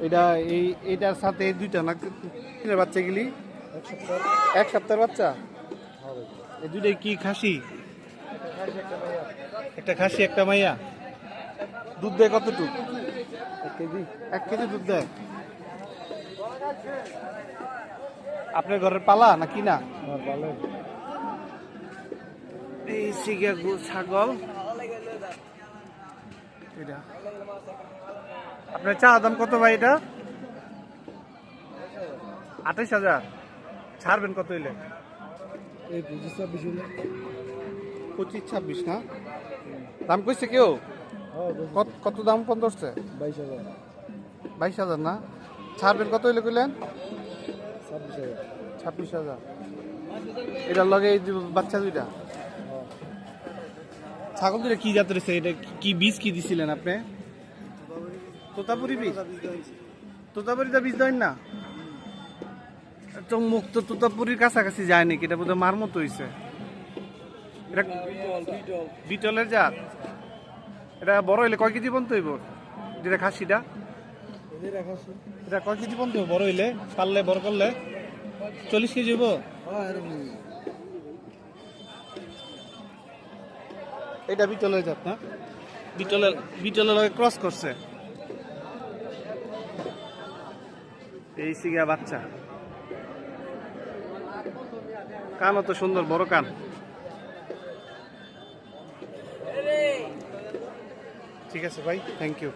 এটা এই এটার সাথে দুইটা না? বাচ্চাগুলি এক এক সপ্তাহের বাচ্চা? এই দুইটাই কি খাসি? একটা খাসি একটা মাইয়া। দুধ দেয় কতটুক? এক কেজি। এক কেজি দুধ দেয়। আপনার ঘরের পালা না কি না? এই সিগা গু- ছাগল। এটা। আপনার চা দাম কত ভাই এটা? আঠাইশ হাজার। ছাড়বেন কত হইলে? এই পঁচিশ ছাব্বিশ পঁচিশ ছাব্বিশ না? দাম কইছে কেউ? হ্যাঁ কত কত দাম ধরছে বাইশ হাজার। বাইশ হাজার না? ছাড়বেন কত হইলে কইলেন? ছাব্বিশ হাজার। ছাব্বিশ হাজার। এটার লগে এই বাচ্চা দুইটা। হ্যাঁ। ছাগল দুইটা কি জাতের? এটা কি বীজ কি দিছিলেন আপনি? তোতাপুরি বীজ? তোতাপুরিটা বীজ দেন না? তো মুখ তো কাছাকাছি যায় নাকি? এটা বোধহয় মার মতো হইছে। এটা জাত। এটা বড় হইলে কয় কেজি পর্যন্ত হইব? যেটা খাসিটা? এটা কয় কেজি পর্যন্ত বড় হইলে? পারলে, বড় করলে? চল্লিশ কেজি হইব? এটা বিটলের জাত না? বিটলের বিটলের ক্রস করছে। এই সিগা বাচ্চা। কান অত সুন্দর বড় কান। ঠিক আছে ভাই থ্যাংক ইউ